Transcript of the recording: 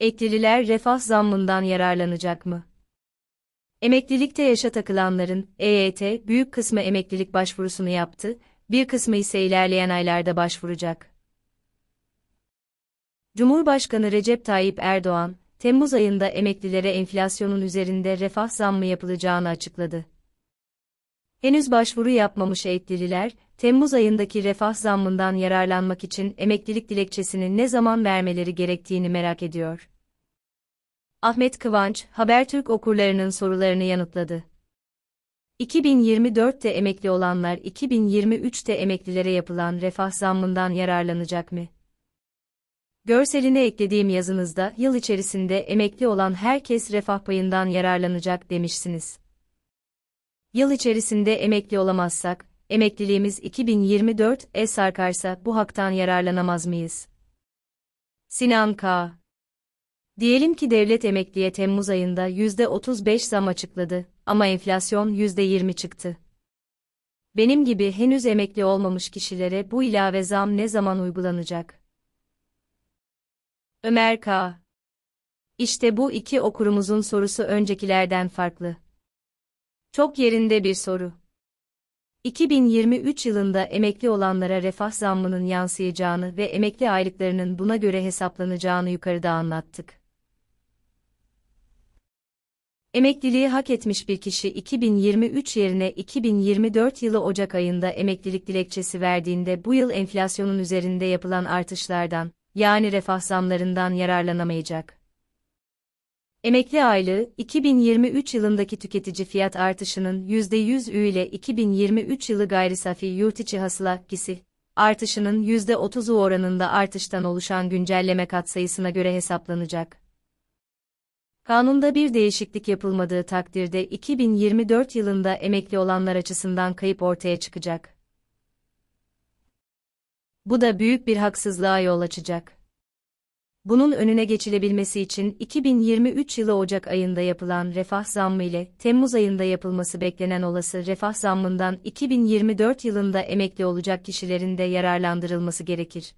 Eklililer refah zammından yararlanacak mı? Emeklilikte yaşa takılanların, EYT, büyük kısmı emeklilik başvurusunu yaptı, bir kısmı ise ilerleyen aylarda başvuracak. Cumhurbaşkanı Recep Tayyip Erdoğan, Temmuz ayında emeklilere enflasyonun üzerinde refah zammı yapılacağını açıkladı. Henüz başvuru yapmamış emeklililer, Temmuz ayındaki refah zammından yararlanmak için emeklilik dilekçesini ne zaman vermeleri gerektiğini merak ediyor. Ahmet Kıvanç, Habertürk okurlarının sorularını yanıtladı. 2024'te emekli olanlar 2023'te emeklilere yapılan refah zammından yararlanacak mı? Görseline eklediğim yazınızda yıl içerisinde emekli olan herkes refah payından yararlanacak demişsiniz. Yıl içerisinde emekli olamazsak, emekliliğimiz 2024'e sarkarsa bu haktan yararlanamaz mıyız? Sinan K. Diyelim ki devlet emekliye Temmuz ayında %35 zam açıkladı ama enflasyon %20 çıktı. Benim gibi henüz emekli olmamış kişilere bu ilave zam ne zaman uygulanacak? Ömer K. İşte bu iki okurumuzun sorusu öncekilerden farklı. Çok yerinde bir soru. 2023 yılında emekli olanlara refah zammının yansıyacağını ve emekli aylıklarının buna göre hesaplanacağını yukarıda anlattık. Emekliliği hak etmiş bir kişi 2023 yerine 2024 yılı Ocak ayında emeklilik dilekçesi verdiğinde bu yıl enflasyonun üzerinde yapılan artışlardan, yani refah zamlarından yararlanamayacak. Emekli aylığı, 2023 yılındaki tüketici fiyat artışının %100 ü ile 2023 yılı gayri safi yurt içi hasıla gisi artışının %30'u oranında artıştan oluşan güncelleme katsayısına göre hesaplanacak. Kanunda bir değişiklik yapılmadığı takdirde 2024 yılında emekli olanlar açısından kayıp ortaya çıkacak. Bu da büyük bir haksızlığa yol açacak. Bunun önüne geçilebilmesi için 2023 yılı Ocak ayında yapılan refah zammı ile Temmuz ayında yapılması beklenen olası refah zammından 2024 yılında emekli olacak kişilerin de yararlandırılması gerekir.